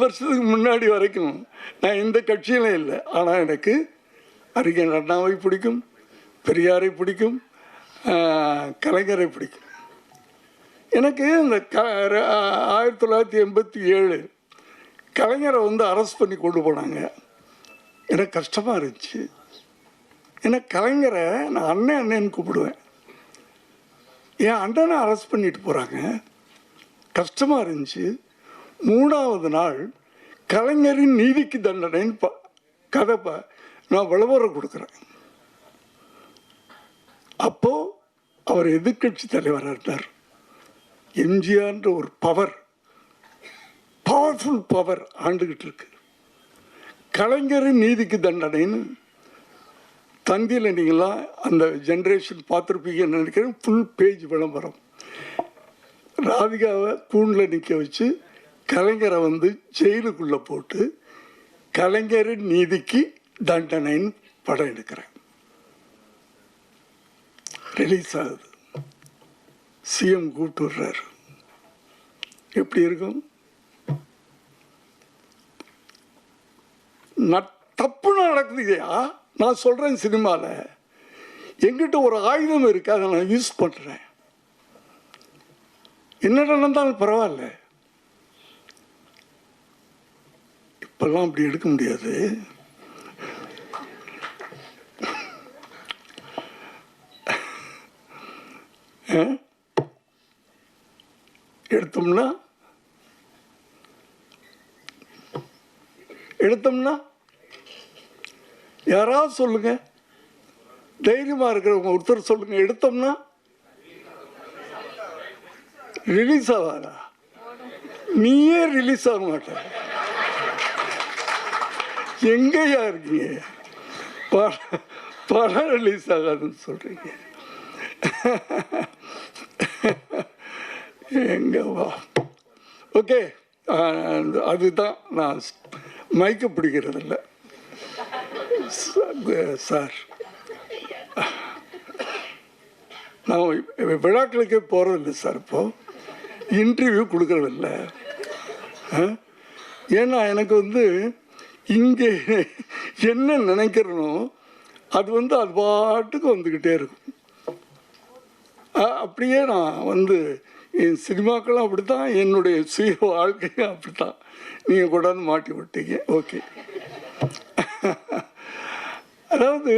வருஷத்துக்கு முன்னாடி வரைக்கும் நான் எந்த கட்சியிலும் இல்லை. ஆனால் எனக்கு அறிஞர் அண்ணாவை பிடிக்கும் பெரியாரை பிடிக்கும் கலைஞரை பிடிக்கும். எனக்கு இந்த க ஆயிரத்தி தொள்ளாயிரத்தி எண்பத்தி ஏழு கலைஞரை வந்து அரெஸ்ட் பண்ணி கொண்டு போனாங்க. எனக்கு கஷ்டமாக இருந்துச்சு. ஏன்னா கலைஞரை நான் அண்ணன் அண்ணன்னு கூப்பிடுவேன். என் அண்ணனை அரெஸ்ட் பண்ணிட்டு போகிறாங்க கஷ்டமாக இருந்துச்சு. மூணாவது நாள் கலைஞரின் நீதிக்கு தண்டனைன்னு ப கதை நான் விளம்பரம் கொடுக்குறேன். அப்போது அவர் எதிர்க்கட்சி தலைவராக இருந்தார். எம்ஜிஆர்ன்ற ஒரு பவர் பவர்ஃபுல் பவர் ஆண்டுகிட்டு இருக்கு. கலைஞரின் நீதிக்கு தண்டனைன்னு தந்தியில் நீங்களாம் அந்த ஜென்ரேஷன் பார்த்துருப்பீங்கன்னு நினைக்கிறேன். ஃபுல் பேஜ் விளம்பரம். ராதிகாவை கூண்டில் நிற்க வச்சு கலைஞரை வந்து ஜெயிலுக்குள்ளே போட்டு கலைஞரின் நீதிக்கு தண்டனைன்னு படம் எடுக்கிறேன். ரிலீஸ் ஆகுது. சிஎம் கூப்பிட்டு வர்றாரு எப்படி இருக்கும்? ந- தப்பு நடக்குதுயா? நான் சொல்கிறேன் சினிமாவில் எங்கிட்ட ஒரு ஆயுதம் இருக்கு அதை நான் யூஸ் பண்ணுறேன் என்ன நடந்தாலும் பரவாயில்ல. இப்பெல்லாம் அப்படி எடுக்க முடியாது. ஆ? எடுத்தோம்னா? எடுத்தோம்னா? யாராவது சொல்லுங்க. தைரியமாக இருக்கிறவங்க ஒருத்தர் சொல்லுங்க. எடுத்தோம்னா? ரிலீஸ் ஆகாதா நீயே ரிலீஸ் ஆக மாட்டேன் எங்கேயா இருக்கீங்க? படம் படம் ரிலீஸ் ஆகாதுன்னு சொல்கிறீங்க எங்கவா ஓகே அதுதான் நான் மயக்க பிடிக்கிறதில்ல. சார். நான் விழாக்களுக்கே போகிறதில்ல சார் இப்போது இன்டர்வியூ கொடுக்கறதில்ல. ஏன்னா எனக்கு வந்து இங்கே என்ன நினைக்கிறனோ அது வந்து அது பாட்டுக்கு வந்துக்கிட்டே இருக்கும். அப்படியே நான் வந்து என் சினிமாக்களும் அப்படி தான் என்னுடைய சுய வாழ்க்கையும் அப்படி தான் நீங்கள் கொண்டாந்து மாட்டி விட்டீங்க. ஓகே. அதாவது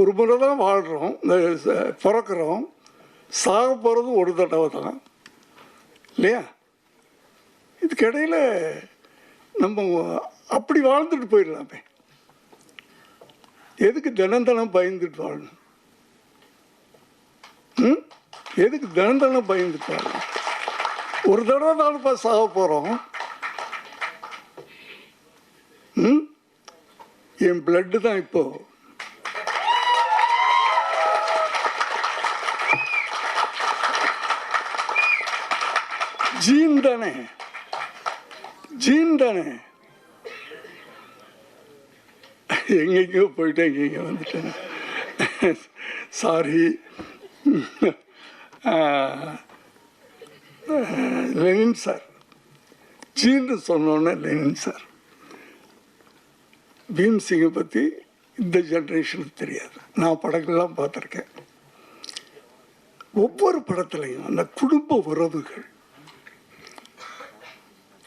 ஒரு முறை தான் வாழ்கிறோம் இந்த பிறக்கிறோம். சாக போகிறது ஒரு தடவை தான். இல்லையா? இதுக்கிடையில் நம்ம அப்படி வாழ்ந்துட்டு போயிடலாமே. எதுக்கு தினந்தனம் பயந்துட்டு வாழணும்? ம்? எதுக்கு தினந்தனம் பயந்துட்டு வாழணும்? ஒரு தடவை தானப்பா சாக போகிறோம் ம்? என் பிளட்டு தான் இப்போ. ஜீன் தானே? ஜீன் தானே? எங்கெங்கேயோ போயிட்டேன் எங்கெங்க வந்துட்டேன். சாரி லெனின் சார் ஜீன்னு சொன்னோன்னே லெனின் சார் பீம்சிங்கை பற்றி இந்த ஜென்ரேஷனுக்கு தெரியாது. நான் படங்கள்லாம் பார்த்துருக்கேன். ஒவ்வொரு படத்துலையும் அந்த குடும்ப உறவுகள்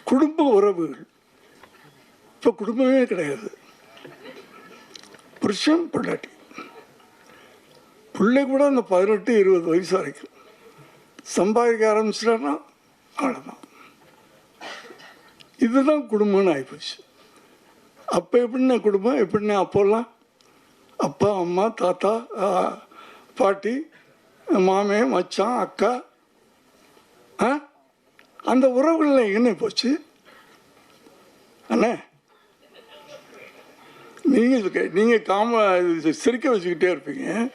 குடும்ப உறவுகள் இப்போ குடும்பமே கிடையாது. புருஷன் பொண்டாட்டி. பிள்ளை கூட அந்த பதினெட்டு இருபது வயசு வரைக்கும். சம்பாதிக்க ஆரம்பிச்சிட்டான்னா அவ்வளோதான் இதுதான் குடும்பம்னு ஆகிப்போச்சு அப்போ எப்படின்னா குடும்பம்? எப்படின்னா அப்போல்லாம்? அப்பா அம்மா தாத்தா பாட்டி மாமே மச்சான் அக்கா ஆ? அந்த உறவுகளில் என்ன போச்சு? அண்ணே நீங்கள் நீங்கள் காம இது சிரிக்க வச்சுக்கிட்டே இருப்பீங்க.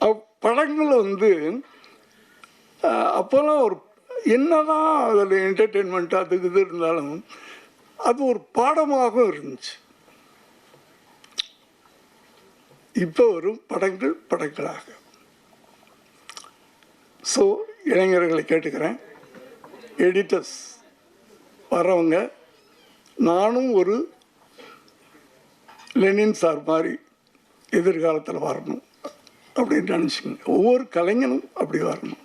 அப்- படங்கள் வந்து அப்போல்லாம் ஒரு என்னதான் அதில் என்டர்டெயின்மெண்ட் அதுக்கு இது இருந்தாலும் அது ஒரு பாடமாகவும் இருந்துச்சு. இப்போ வரும் படங்கள் படங்களாக. ஸோ இளைஞர்களை கேட்டுக்கிறேன். எடிட்டர்ஸ் வரவங்க நானும் ஒரு லெனின் சார் மாதிரி எதிர்காலத்தில் வரணும் அப்படின்னு நினச்சிங்க ஒவ்வொரு கலைஞனும் அப்படி வரணும்.